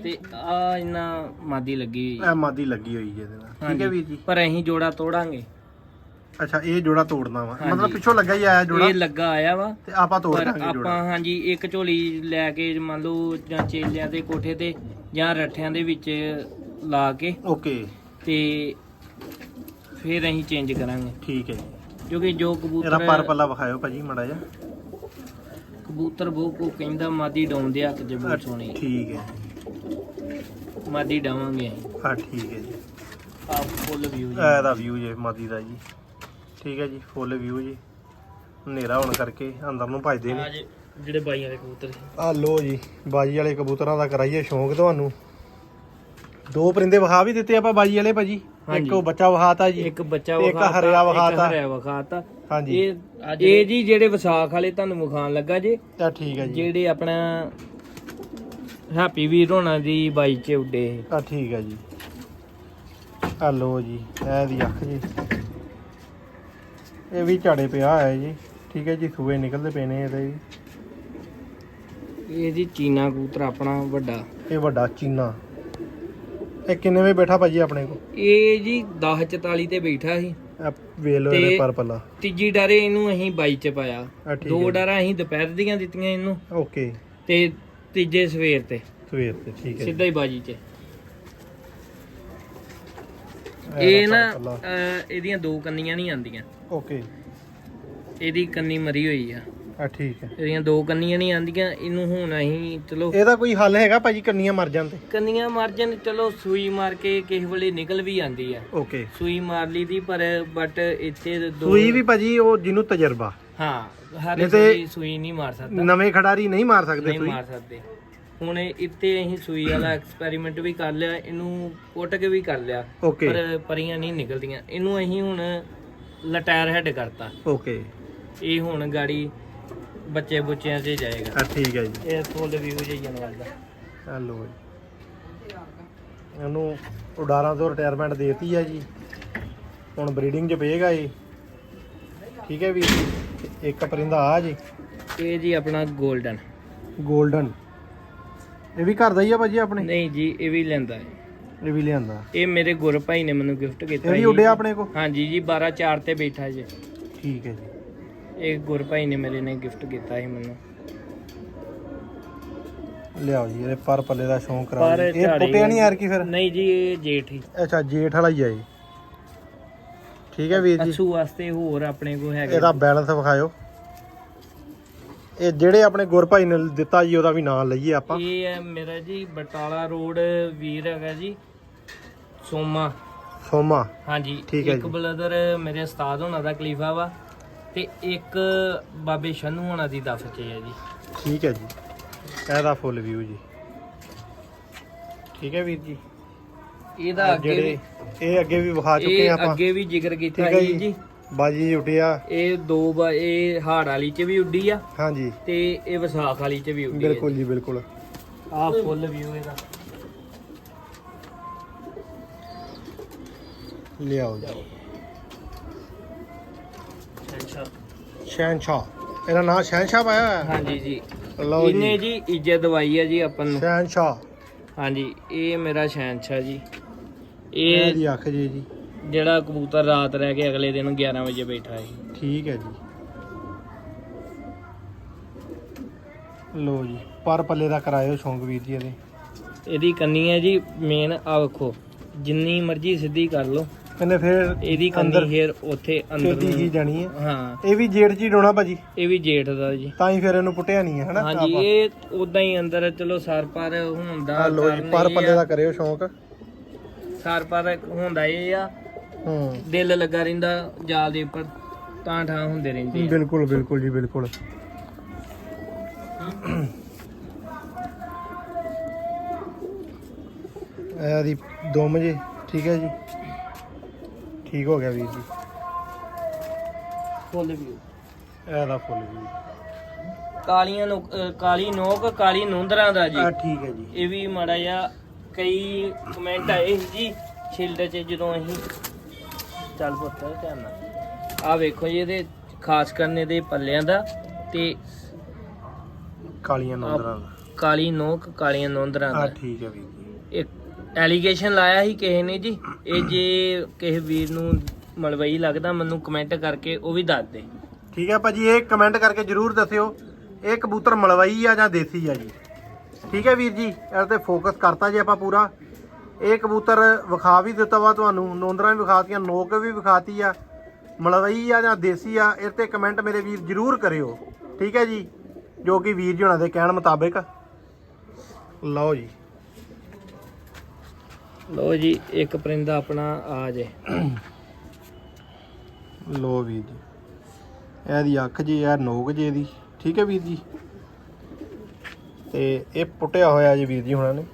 ਤੇ ਆ ਇਹਨਾਂ ਮਾਦੀ ਲੱਗੀ ਹੋਈ ਇਹ ਮਾਦੀ ਲੱਗੀ ਹੋਈ ਜੇ ਇਹਦੇ ਨਾਲ। ਠੀਕ ਹੈ ਵੀਰ ਜੀ? ਪਰ ਅਸੀਂ ਜੋੜਾ ਤੋੜਾਂਗੇ। ਅੱਛਾ ਇਹ ਜੋੜਾ ਤੋੜਨਾ ਵਾ। ਹਾਂਜੀ। ਮਤਲਬ ਪਿੱਛੋਂ ਲੱਗਾ ਹੀ ਆਇਆ ਜੋੜਾ? ਇਹ ਲੱਗਾ ਆਇਆ ਵਾ। ਤੇ ਆਪਾਂ ਤੋੜ ਪਰ ਦਾਂਗੇ ਆਪਾਂ ਜੋੜਾ ਹਾਂਜੀ ਇੱਕ ਝੋਲੀ ਲੈ ਕੇ ਮੰਨ ਲਓ ਜਾਂ ਚੇਲਿਆਂ ਦੇ ਕੋਠੇ ਤੇ ਜਾਂ ਰੱਠਿਆਂ ਦੇ ਵਿੱਚ ਲਾ ਕੇ ਓਕੇ। ਤੇ ਫਿਰ ਅਸੀਂ ਚੇਂਜ ਕਰਾਂਗੇ। ਠੀਕ ਹੈ ਜੀ। ਕਿਉਂਕਿ ਜੋ ਇਹਦਾ ਪਰ ਕਬੂਤਰ ਪੱਲਾ ਵਿਖਾਇਓ ਭਾਜੀ ਮੜਾ ਜਾ ਕਬੂਤਰ ਬਹੁਤ ਕੋ ਕਹਿੰਦਾ ਮਾਦੀ ਡਾਉਂਦੇ ਹੱਥ ਜੇ ਬਹੁਤ ਸੋਹਣੀ। ਠੀਕ ਹੈ। ਮਾਦੀ ਡਾਵਾਂਗੇ ਅਸੀਂ। ਹਾਂ ਠੀਕ ਹੈ ਜੀ। ਆ ਫੁੱਲ ਵਿਊ ਜੀ। ਇਹ ਇਹਦਾ ਵਿਊ ਜੇ ਮਾਦੀ ਦਾ ਜੀ। ਠੀਕ ਹੈ ਜੀ ਫੁੱਲ ਵਿਊ ਜੀ। ਹਨੇਰਾ ਹੋਣ ਕਰਕੇ ਅੰਦਰ ਨੂੰ ਭਜਦੇ ਨੇ। ਆ ਜੇ ਜਿਹੜੇ ਬਾਈਆਂ ਦੇ ਕਬੂਤਰ ਸੀ। ਆ ਲੋ ਜੀ ਬਾਜੀ ਵਾਲੇ ਕਬੂਤਰਾਂ ਦਾ ਕਰਾਈਏ ਸ਼ੌਂਕ ਤੁਹਾਨੂੰ। ਦੋ ਪਰਿੰਦੇ ਵਿਖਾ ਵੀ ਦਿੱਤੇ ਆਪਾਂ ਬਾਜੀ ਵਾਲੇ ਭਾਜੀ। ਇੱਕ। ਉਹ ਬੱਚਾ ਵਿਖਾਤਾ ਜੀ। ਇੱਕ ਬੱਚਾ ਤੇ ਇੱਕ ਵਿਖਾਤਾ, ਹਰਿਆ ਇੱਕ ਵਿਖਾਤਾ। ਹਰਿਆ ਵਿਖਾਤਾ। ਹਾਂਜੀ। ਇਹ ਇਹ ਜੀ ਜਿਹੜੇ ਵਿਸਾਖ ਵਾਲੇ ਤੁਹਾਨੂੰ ਵਿਖਾਣ ਲੱਗਾ ਜੇ। ਤਾਂ ਠੀਕ ਹੈ ਜੀ। ਜਿਹੜੇ ਆਪਣਾ ਹੈਪੀ ਵੀਰ ਹੋਣਾ ਦੀ ਬਾਈ ਚ ਉੱਡੇ ਇਹ। ਆ ਠੀਕ ਹੈ ਜੀ। ਆ ਲੋ ਜੀ ਇਹ ਦੀ ਅੱਖ ਜੀ। ਇਹ ਵੀ ਝਾੜੇ ਪਿਆ ਹੈ ਜੀ। ਠੀਕ ਹੈ ਜੀ ਸੂਏ ਨਿਕਲਦੇ ਪਏ ਨੇ ਇਹਦੇ ਵੀ ਇਹ ਜੀ ਚੀਨਾ ਕਬੂਤਰ ਆਪਣਾ ਵੱਡਾ। ਇਹ ਵੱਡਾ ਚੀਨਾ। ਇਹ ਕਿੰਨੇ ਵੇ ਬੈਠਾ ਭਾਜੀ ਆਪਣੇ ਕੋ ਇਹ ਜੀ 1044 ਤੇ ਬੈਠਾ ਸੀ। ਵੇਲ ਇਹਦੇ ਤੇ- ਪਰ ਪੱਲਾ। ਤੀਜੀ ਡਾਰੇ ਇਹਨੂੰ ਅਸੀਂ ਬਾਈ ਚ ਪਾਇਆ। ਆ ਠੀਕ ਦੋ ਹੈ। ਡਾਰਾਂ ਅਸੀਂ ਦੁਪਹਿਰ ਦੀਆਂ ਦਿੱਤੀਆਂ ਇਹਨੂੰ। ਓਕੇ। ਤੇ ਤੀਜੇ ਸਵੇਰ ਤੇ। ਸਵੇਰ ਤੇ ਠੀਕ ਹੈ ਜੀ। ਸਿੱਧਾ ਹੀ ਬਾਜੀ ਚ। ਇਹ ਨਾ ਅਹ, ਇਹਦੀਆਂ ਦੋ ਕੰਨੀਆਂ ਨਹੀਂ ਆਂਦੀਆਂ ਓਕੇ। ਇਹਦੀ ਕੰਨੀ ਮਰੀ ਹੋਈ ਆ। ਆ ਠੀਕ ਹੈ। ਇਹਦੀਆਂ ਦੋ ਕੰਨੀਆਂ ਨਹੀਂ ਆਂਦੀਆਂ ਇਹਨੂੰ ਹੁਣ ਅਸੀਂ ਚਲੋ ਇਹਦਾ ਕੋਈ ਹੱਲ ਹੈਗਾ ਭਾਜੀ ਕੰਨੀਆਂ ਮਰ ਜਾਣ ਤੇ? ਕੰਨੀਆਂ ਮਾਰ ਜਾਣ ਚਲੋ ਸੂਈ ਮਾਰ ਕੇ ਕਿਸੇ ਵੇਲੇ ਨਿਕਲ ਵੀ ਆਂਦੀ ਆ। ਓਕੇ ਸੂਈ ਮਾਰ ਲਈ ਦੀ ਪਰ ਬਟ ਇੱਥੇ ਦੋ ਸੂਈ ਵੀ ਭਾਜੀ ਉਹ ਜਿਹਨੂੰ ਤਜਰਬਾ। ਹਾਂ ਹਰ ਨਹੀਂ ਤੇ- ਸੂਈ ਸੂਈ ਨਹੀਂ ਮਾਰ ਸਕਦਾ। ਨਵੇਂ ਖਿਡਾਰੀ ਨਹੀਂ ਮਾਰ ਸਕਦੇ ਨਹੀਂ ਮਾਰ ਸਕਦੇ। ਹੁਣ ਇਹ- ਇੱਥੇ ਅਸੀਂ ਸੂਈ ਵਾਲਾ ਐਕਸਪੈਰੀਮੈਂਟ ਵੀ ਕਰ ਲਿਆ ਇਹਨੂੰ ਪੁੱਟ ਕੇ ਵੀ ਕਰ ਲਿਆ। ਓਕੇ ਪਰ ਪਰੀਆਂ ਨਹੀਂ ਨਿਕਲਦੀਆਂ। ਇਹਨੂੰ ਅਸੀਂ ਹੁਣ ਲਟਾਇਰ ਹੈਡ ਕਰਤਾ। ਓਕੇ ਇਹ ਹੁਣ ਗਾੜੀ ਬੱਚੇ ਬੁੱਚਿਆਂ 'ਚ ਜਾਏਗਾ। ਆ ਠੀਕ ਹੈ ਜੀ। ਇਹ ਫੁੱਲ ਵਿਊ ਜਾਨਵਰ ਦਾ ਆ ਲੋ ਜੀ। ਇਹਨੂੰ ਉਡਾਰਾਂ ਤੋਂ ਰਿਟਾਇਰਮੈਂਟ ਦੇਤੀ ਆ ਜੀ। ਹੁਣ ਬਰੀਡਿੰਗ 'ਚ ਪਏਗਾ ਇਹ। ਠੀਕ ਹੈ ਵੀ ਇੱਕ ਪਰਿੰਦਾ ਆ ਜੀ। ਇਹ ਜੀ ਆਪਣਾ 골ਡਨ 골ਡਨ ਇਹ ਵੀ ਘਰ ਦਾ ਹੀ ਆ ਭਾਜੀ ਆਪਣੇ? ਨਹੀਂ ਜੀ ਇਹ ਵੀ ਲੈਂਦਾ ਹੈ। ਇਹ ਵੀ ਲਿਆਂਦਾ। ਇਹ ਮੇਰੇ ਗੁਰ ਭਾਈ ਨੇ ਮੈਨੂੰ ਗਿਫਟ ਕੀਤਾ ਇਹ ਵੀ ਜੀ। ਉੱਡਿਆ ਆਪਣੇ ਕੋ ਹਾਂਜੀ ਜੀ 12 4 ਤੇ ਬੈਠਾ ਜੀ। ਠੀਕ ਹੈ ਜੀ। ਇਹ ਗੁਰ ਭਾਈ ਨੇ ਮੇਰੇ ਨੇ ਗਿਫਟ ਕੀਤਾ ਸੀ ਮੈਨੂੰ। ਲਿਆਓ ਜੀ ਇਹਦੇ ਪਰ ਪੱਲੇ ਦਾ ਸ਼ੌਂਕ ਕਰਾਓ ਪਰ। ਇਹ ਝਾੜੀ ਪੁੱਟਿਆ ਨਹੀਂ ਯਾਰ ਕੀ ਫਿਰ? ਨਹੀਂ ਜੀ ਇਹ ਜੇਠ ਹੀ। ਅੱਛਾ ਜੇਠ ਵਾਲਾ ਹੀ ਆ ਜੀ। ਠੀਕ ਹੈ ਵੀਰ ਜੀ। ਅਸੂ ਵਾਸਤੇ ਹੋਰ ਆਪਣੇ ਕੋ ਹੈਗੇ। ਇਹਦਾ ਬੈਲੈਂਸ ਵਿਖਾਇਓ। ਇਹ ਜਿਹੜੇ ਆਪਣੇ ਗੁਰਭਾਈ ਨੇ ਦਿੱਤਾ ਜੀ ਉਹਦਾ ਵੀ ਨਾਮ ਲਈਏ ਆਪਾਂ। ਇਹ ਹੈ ਮੇਰਾ ਜੀ ਬਟਾਲਾ ਰੋਡ ਵੀਰ ਹੈਗਾ ਜੀ ਸੋਮਾ। ਸੋਮਾ। ਹਾਂਜੀ ਠੀਕ ਹੈ ਇੱਕ ਜੀ। ਬਲਦਰ ਮੇਰੇ ਉਸਤਾਦ ਹੋਣਾ ਦਾ ਖਲੀਫਾ ਵਾ। ਤੇ ਇੱਕ ਬਾਬੇ ਸ਼ਨੂ ਹੋਣਾ ਦੀ ਦਫ ਚ ਹੈ ਜੀ। ਠੀਕ ਹੈ ਜੀ। ਇਹਦਾ ਫੁੱਲ ਵਿਊ ਜੀ। ਠੀਕ ਹੈ ਵੀਰ ਜੀ। ਇਹਦਾ ਅੱਗੇ ਜਿਹੜੇ ਵੀ ਇਹ ਅੱਗੇ ਵੀ ਵਿਖਾ ਚੁੱਕੇ ਇਹ ਆਪਾਂ। ਅੱਗੇ ਵੀ ਜ਼ਿਕਰ ਕੀਤਾ ਠੀਕ ਹੈ ਸੀ ਜੀ। ਜੀ। ਬਾਜੀ ਉੱਡਿਆ ਇਹ ਦੋ ਵਾ- ਇਹ ਹਾੜ ਵਾਲੀ ਚ ਵੀ ਉੱਡੀ ਆ। ਹਾਂਜੀ। ਤੇ ਇਹ ਵਿਸਾਖ ਵਾਲੀ ਚ ਵੀ ਉੱਡੀ ਬਿਲਕੁਲ ਜੀ ਬਿਲਕੁਲ। ਆ ਫੁੱਲ ਵਿਊ ਇਹਦਾ। ਲਿਆਓ ਜੀ ਅੱਛਾ ਸ਼ਹਿਨਸ਼ਾਹ। ਇਹਦਾ ਨਾਮ ਸ਼ਹਿਨਸ਼ਾਹ ਪਾਇਆ ਹੋਇਆ? ਹਾਂਜੀ ਜੀ। ਹੈ ਲਓ ਇਹਨੇ ਜੀ ਜੀ ਇੱਜ਼ਤ ਦਵਾਈ ਆ ਜੀ ਆਪਾਂ ਨੂੰ। ਸ਼ਹਿਨਸ਼ਾਹ। ਹਾਂਜੀ ਇਹ ਮੇਰਾ ਸ਼ਹਿਨशाह ਜੀ। ਇਹ ਇਹ ਦੀ ਅੱਖ ਜੀ ਜੀ ਜਿਹੜਾ ਕਬੂਤਰ ਰਾਤ ਰਹਿ ਕੇ ਅਗਲੇ ਦਿਨ 11 ਵਜੇ ਬੈਠਾ ਸੀ। ਠੀਕ ਹੈ ਜੀ। ਲੋ ਜੀ ਪਰ ਪੱਲੇ ਦਾ ਕਰਾਇਓ ਸ਼ੌਂਕ ਵੀਰ ਜੀ ਇਹਦੇ। ਇਹਦੀ ਕੰਨੀ ਹੈ ਜੀ ਮੇਨ ਆ ਵੇਖੋ। ਜਿੰਨੀ ਮਰਜ਼ੀ ਸਿੱਧੀ ਕਰ ਲਓ। ਕਹਿੰਦੇ ਫਿਰ ਇਹਦੀ ਕੰਨੀ ਫੇਰ ਉੱਥੇ ਅੰਦਰ ਛੇਤੀ ਹੀ ਨੂੰ ਜਾਣੀ ਹੈ? ਹਾਂ। ਇਹ ਵੀ ਜੇਠ ਜੀ ਡੋਣਾ ਭਾਜੀ। ਇਹ ਵੀ ਜੇਠ ਦਾ ਜੀ। ਤਾਂ ਹੀ ਫਿਰ ਇਹਨੂੰ ਪੁੱਟਿਆ ਨਹੀਂ ਹੈ ਹਨਾ? ਹਾਂਜੀ ਇਹ ਉਦਾਂ ਹੀ ਅੰਦਰ ਚਲੋ ਸਰ ਪਰ ਹੁੰਦਾ ਆ ਲੋ ਜੀ ਕਾਰਨ ਪਰ ਇਹ ਪੱਲੇ ਆ, ਦਾ ਕਰਿਓ ਸ਼ੌਂਕ। ਸਰ ਪਰ ਹੁੰਦਾ ਇਹ ਆ ਹੂੰ। ਦਿਲ ਲੱਗਾ ਰਹਿੰਦਾ ਜਾਲ ਦੇ ਉੱਪਰ ਤਾਂ ਠਾਂ ਹੁੰਦੇ ਰਹਿੰਦੇ ਆ। ਬਿਲਕੁਲ ਬਿਲਕੁਲ ਜੀ ਬਿਲਕੁਲ। ਇਹ ਦੀ ਦੁਮ ਜੀ ਠੀਕ ਹੈ ਜੀ? ਠੀਕ ਹੋ ਗਿਆ ਵੀਰ ਜੀ। ਫੁੱਲ ਵੀ। ਇਹਦਾ ਫੁੱਲ ਜੀ ਕਾਲੀਆਂ ਅਹ ਕਾਲੀ ਨੋਕ ਕਾਲੀ ਨੁੰਦਰਾਂ ਦਾ ਜੀ। ਆ ਠੀਕ ਹੈ ਜੀ। ਇਹ ਵੀ ਮਾੜਾ ਜਿਹਾ ਕਈ ਕਮੈਂਟ ਆਏ ਸੀ ਜੀ ਛਿਲਡ 'ਚ ਜਦੋਂ ਅਸੀਂ ਚੱਲ ਪੁੱਤ ਧਿਆਨ ਨਾਲ। ਆ ਵੇਖੋ ਜੀ ਇਹਦੇ ਖਾਸ ਕਰਨ ਇਹਦੇ ਪੱਲਿਆਂ ਦਾ ਤੇ ਕਾਲੀਆਂ ਨੰਦਰਾਂ ਦਾ। ਕਾਲੀ ਨੋਕ ਕਾਲੀਆਂ ਨੁੰਦਰਾਂ ਆ ਦਾ ਠੀਕ ਹੈ ਵੀਰ ਜੀ। ਇੱਕ ਐਲੀਗੇਸ਼ਨ ਲਾਇਆ ਸੀ ਕਿਸੇ ਨੇ ਜੀ। ਇਹ ਜੇ ਕਿਸੇ ਵੀਰ ਨੂੰ ਮਲਵਈ ਲੱਗਦਾ, ਮੈਨੂੰ ਕਮੈਂਟ ਕਰਕੇ ਉਹ ਵੀ ਦੱਸ ਦੇ। ਠੀਕ ਹੈ ਭਾਜੀ, ਇਹ ਕਮੈਂਟ ਕਰਕੇ ਜਰੂਰ ਦੱਸਿਓ, ਇਹ ਕਬੂਤਰ ਮਲਵਈ ਆ ਜਾਂ ਦੇਸੀ ਆ ਜੀ। ਠੀਕ ਹੈ ਵੀਰ ਜੀ, ਇਹਦੇ ਤੇ ਫੋਕਸ ਕਰਤਾ ਜੀ ਆਪਾਂ ਪੂਰਾ। ਇਹ ਕਬੂਤਰ ਵਿਖਾ ਵੀ ਦਿੱਤਾ ਵਾ ਤੁਹਾਨੂੰ, ਨੋਂਦਰਾਂ ਵੀ ਵਿਖਾਤੀਆਂ, ਨੋਕ ਵੀ ਵਿਖਾਤੀ ਆ। ਮਲਵਈ ਆ ਜਾਂ ਦੇਸੀ ਆ ਇਹ ਤੇ ਕਮੈਂਟ ਮੇਰੇ ਵੀਰ ਜਰੂਰ ਕਰਿਓ। ਠੀਕ ਹੈ ਜੀ, ਜੋ ਕਿ ਵੀਰ ਜੀ ਉਹਨਾਂ ਦੇ ਕਹਿਣ ਮੁਤਾਬਿਕ। ਲਓ ਜੀ। ਲੋ ਜੀ ਇੱਕ ਪਰਿੰਦਾ ਆਪਣਾ ਆ ਜੇ। ਲੋ ਵੀਰ ਜੀ। ਇਹਦੀ ਅੱਖ ਜੀ ਇਹ ਨੋਕ ਜੀ ਇਹਦੀ। ਠੀਕ ਹੈ ਵੀਰ ਜੀ? ਤੇ ਇਹ ਪੁੱਟਿਆ ਹੋਇਆ ਜੀ ਵੀਰ ਜੀ ਹੁਣਾਂ ਨੇ।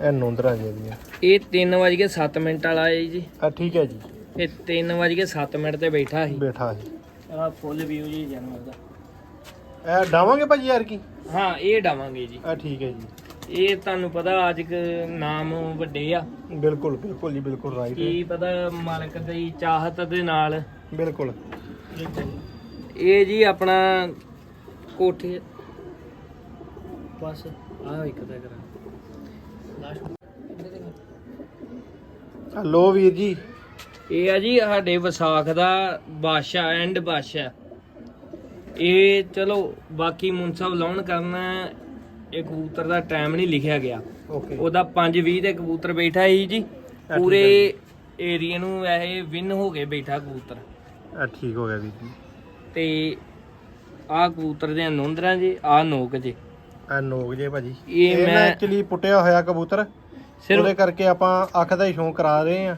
ਇਹ ਨੋਂਦਰਾਂ ਜੀ ਇਹਦੀਆਂ। ਇਹ 3:07 ਮਿੰਟ ਵਾਲਾ ਹੈ ਜੀ। ਆ ਠੀਕ ਹੈ ਜੀ। ਇਹ 3:07 ਮਿੰਟ ਤੇ ਬੈਠਾ ਸੀ। ਬੈਠਾ ਜੀ ਆ ਫੁੱਲ ਵਿਊ ਜੀ ਜਾਨਵਰ ਦਾ। ਇਹ ਡਾਵਾਂਗੇ ਭਾਜੀ ਯਾਰ ਕੀ? ਹਾਂ ਇਹ ਡਾਵਾਂਗੇ ਜੀ। ਆ ਠੀਕ ਹੈ ਜੀ। ਇਹ ਤੁਹਾਨੂੰ ਪਤਾ ਅੱਜ ਕ ਨਾਮ ਵੱਡੇ ਆ। ਬਿਲਕੁਲ ਬਿਲਕੁਲ ਜੀ ਬਿਲਕੁਲ ਰਾਈਟ ਕੀ ਪਤਾ ਮਾਲਕ ਦੀ ਚਾਹਤ ਦੇ ਨਾਲ। ਬਿਲਕੁਲ। ਇਹ ਜੀ ਆਪਣਾ ਕੋਠੇ। ਬਸ ਆ ਇੱਕ ਦਾ ਕਰਾਂ। ਲੋ ਵੀਰ ਜੀ। ਇਹ ਆ ਜੀ ਸਾਡੇ ਵਿਸਾਖ ਦਾ ਬਾਦਸ਼ਾਹ ਐਂਡ ਬਾਦਸ਼ਾਹ। ਇਹ ਚਲੋ ਬਾਕੀ ਮੁਨਸਬ ਲਾਉਣ ਕਰਨਾ ਇਹ ਕਬੂਤਰ ਦਾ ਟਾਈਮ ਨਹੀਂ ਲਿਖਿਆ ਗਿਆ। ਓਕੇ ਉਹਦਾ 5:20 ਤੇ ਕਬੂਤਰ ਬੈਠਾ ਸੀ ਜੀ। ਪੂਰੇ ਏਰੀਆ ਨੂੰ ਇਹ ਵਿਨ ਹੋ ਕੇ ਬੈਠਾ ਕਬੂਤਰ। ਇਹ ਠੀਕ ਹੋ ਗਿਆ ਵੀਰ ਜੀ। ਤੇ ਆਹ ਕਬੂਤਰ ਦੇ ਨੁੰਦਰਾਂ ਜੀ ਆਹ ਨੋਕ ਜੀ। ਇਹ ਨੋਕ ਜੇ ਭਾਜੀ। ਇਹ ਮੈਂ ਐਕਚੁਅਲੀ ਪੁੱਟਿਆ ਹੋਇਆ ਕਬੂਤਰ। ਉਹਦੇ ਕਰਕੇ ਆਪਾਂ ਅੱਖ ਦਾ ਹੀ ਸ਼ੌਂਕ ਕਰਾ ਰਹੇ ਆ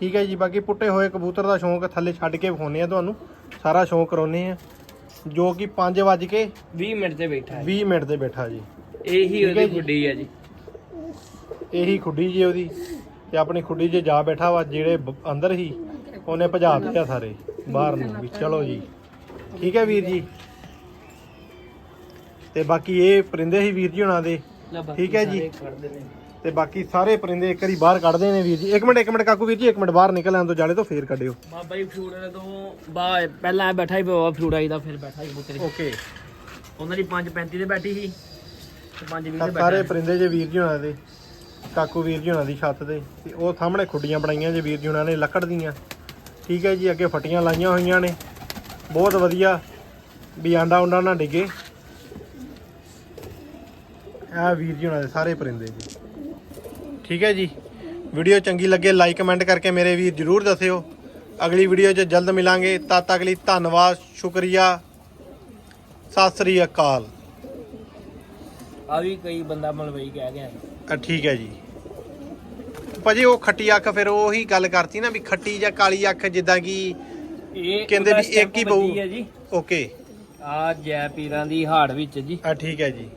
ਠੀਕ ਹੈ ਜੀ ਬਾਕੀ ਪੁੱਟੇ ਹੋਏ ਕਬੂਤਰ ਦਾ ਸ਼ੌਂਕ ਥੱਲੇ ਛੱਡ ਕੇ ਵਿਖਾਉਨੇ ਆ ਤੁਹਾਨੂੰ। ਸਾਰਾ ਸ਼ੌਂਕ ਕਰਾਉਨੇ ਆ ਜੋ ਕਿ 5 ਵਜ ਕੇ 20 ਮਿੰਟ ਤੇ ਬੈਠਾ ਹੈ। 20 ਮਿੰਟ ਤੇ ਬੈਠਾ ਜੀ। ਇਹੀ ਉਹਦੀ। ਗੁੱਡੀ ਆ ਜੀ। ਇਹੀ ਖੁੱਡੀ ਜੀ ਉਹਦੀ ਤੇ ਆਪਣੀ ਖੁੱਡੀ 'ਚ ਜਾ ਬੈਠਾ ਵਾ ਜਿਹੜੇ ਬ- ਅੰਦਰ ਹੀ ਉਹਨੇ ਭਜਾ ਦਿੱਤੇ ਆ ਸਾਰੇ ਬਾਹਰ ਨੂੰ ਵੀ। ਚਲੋ ਜੀ। ਠੀਕ ਹੈ ਵੀਰ ਜੀ। ਤੇ ਬਾਕੀ ਇਹ ਪਰਿੰਦੇ ਹੀ ਵੀਰ ਜੀ ਹੁਣਾਂ ਦੇ। ਠੀਕ ਹੈ ਜੀ। ਤੇ ਬਾਕੀ ਸਾਰੇ ਪਰਿੰਦੇ ਇੱਕ ਵਾਰੀ ਬਾਹਰ ਕੱਢਦੇ ਨੇ ਵੀਰ ਜੀ। ਇੱਕ ਮਿੰਟ ਇੱਕ ਮਿੰਟ ਕਾਕੂ ਵੀਰ ਜੀ ਇੱਕ ਮਿੰਟ ਬਾਹਰ ਨਿਕਲ ਆਉਣ ਤੋਂ ਜਾਲੇ ਤੋਂ ਫੇਰ ਕੱਢਿਓ। ਬਾਬਾ ਜੀ ਫਲੂੜੇ ਤੋਂ ਬਾ ਪਹਿਲਾਂ ਬੈਠਾ ਹੀ ਬਾਬਾ ਫਲੂੜਾ ਜੀ ਦਾ ਫਿਰ ਬੈਠਾ ਹੀ ਕਬੂਤਰ ਓਕੇ। ਉਹਨਾਂ ਦੀ 5:35 ਤੇ ਬੈਠੀ ਸੀ। ਤੇ 5:20 ਤੇ ਬੈਠਾ ਸਾਰੇ। ਪਰਿੰਦੇ ਜੇ ਵੀਰ ਜੀ ਹੁਣਾਂ ਦੇ ਕਾਕੂ ਵੀਰ ਜੀ ਹੁਣਾਂ ਦੀ ਛੱਤ ਤੇ ਤੇ ਉਹ ਸਾਹਮਣੇ ਖੁੱਡੀਆਂ ਬਣਾਈਆਂ ਜੇ ਵੀਰ ਜੀ ਹੁਣਾਂ ਨੇ ਲੱਕੜ ਦੀਆਂ। ਠੀਕ ਹੈ ਜੀ ਅੱਗੇ ਫਟੀਆਂ ਲਾਈਆਂ ਹੋਈਆਂ ਨੇ। ਬਹੁਤ ਵਧੀਆ ਵੀ ਆਂਡਾ ਉਂਡਾ ਨਾ ਡਿੱਗੇ। ਇਹ ਵੀਰ ਜੀ ਹੁਣਾਂ ਦੇ ਸਾਰੇ ਪਰਿੰਦੇ ਜੀ। ਠੀਕ ਹੈ ਜੀ ਵੀਡੀਓ ਚੰਗੀ ਲੱਗੇ ਲਾਈਕ ਕਮੈਂਟ ਕਰਕੇ ਮੇਰੇ ਵੀਰ ਜਰੂਰ ਦੱਸਿਓ। ਅਗਲੀ ਵੀਡੀਓ 'ਚ ਜਲਦ ਮਿਲਾਂਗੇ ਤਦ ਤੱਕ ਲਈ ਧੰਨਵਾਦ ਸ਼ੁਕਰੀਆ। ਸਤਿ ਸ੍ਰੀ ਅਕਾਲ। ਆ ਵੀ ਕਈ ਬੰਦਾ ਮਲਵਈ ਕਹਿ ਗਿਆ। ਅ, ਠੀਕ ਹੈ ਜੀ। ਭਾਜੀ ਉਹ ਖੱਟੀ ਅੱਖ ਫਿਰ ਉਹੀ ਗੱਲ ਕਰਤੀ ਨਾ ਵੀ ਖੱਟੀ ਜਾਂ ਕਾਲੀ ਅੱਖ ਜਿੱਦਾਂ ਕਿ ਇਹ ਕਹਿੰਦੇ ਉਹਦਾ ਵੀ ਇੱਕ ਹੀ। ਵੱਜੀ ਹੈ ਜੀ। ਓਕੇ। ਆ ਜੈ ਪੀਰਾਂ ਦੀ ਹਾੜ ਵਿੱਚ ਜੀ। ਆ ਠੀਕ ਹੈ ਜੀ।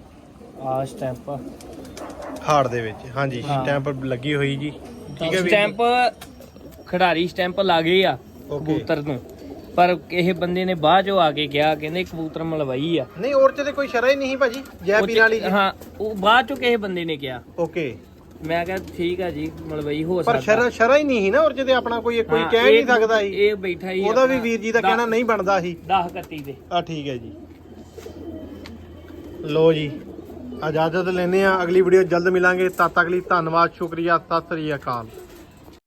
ਆ ਸਟੈਂਪ। ਹਾਰਡ ਦੇ ਵਿੱਚ। ਹਾਂਜੀ ਹਾਂ। ਸਟੈਂਪ ਲੱਗੀ ਹੋਈ ਜੀ। ਠੀਕ ਹੈ ਵੀਰ ਜੀ? ਸਟੈਂਪ ਖਿਡਾਰੀ ਸਟੈਂਪ ਲੱਗੇ ਆ ਓਕੇ। ਕਬੂਤਰ ਨੂੰ। ਪਰ ਕਿਸੇ ਬੰਦੇ ਨੇ ਬਾਅਦ ਚੋਂ ਆ ਕੇ ਕਿਹਾ ਕਹਿੰਦੇ ਕਬੂਤਰ ਮਲਵਾਈ ਆ। ਨਹੀਂ ਔਰ ਚ ਤੇ ਕੋਈ ਸ਼ਰਾ ਹੀ ਨਹੀਂ ਭਾਜੀ? ਜੈ ਉਹ ਚ- ਪੀਰ ਵਾਲੀ ਜੀ। ਹਾਂ ਉਹ ਬਾਅਦ ਚੋਂ ਕਿਸੇ ਬੰਦੇ ਨੇ ਕਿਹਾ। ਓਕੇ। ਮੈਂ ਕਿਹਾ ਠੀਕ ਆ ਜੀ ਮਲਵਈ ਹੋ ਪਰ ਸਕਦਾ। ਸ਼ਰਾ ਸ਼ਰਾ ਹੀ ਨਹੀਂ ਸੀ ਨਾ ਔਰ ਚ ਤੇ ਆਪਣਾ ਕੋਈ ਕੋਈ ਹਾਂ, ਕਹਿ ਨਹੀਂ ਇਹ- ਸਕਦਾ ਸੀ। ਇਹ ਬੈਠਾ ਹੀ ਉਹਦਾ ਵੀ ਵੀਰ ਜੀ ਦਾ ਕਹਿਣਾ ਨਹੀਂ ਬਣਦਾ ਸੀ। 10 31 ਦੇ ਆ ਠੀਕ ਹੈ ਜੀ। ਲੋ ਜੀ ਇਜਾਜ਼ਤ ਲੈਨੇ ਆ ਅਗਲੀ ਵੀਡੀਓ ਜਲਦ ਮਿਲਾਂਗੇ। ਤਦ ਤੱਕ ਲਈ ਧੰਨਵਾਦ ਸ਼ੁਕਰੀਆ। ਸਤਿ ਸ੍ਰੀ ਅਕਾਲ।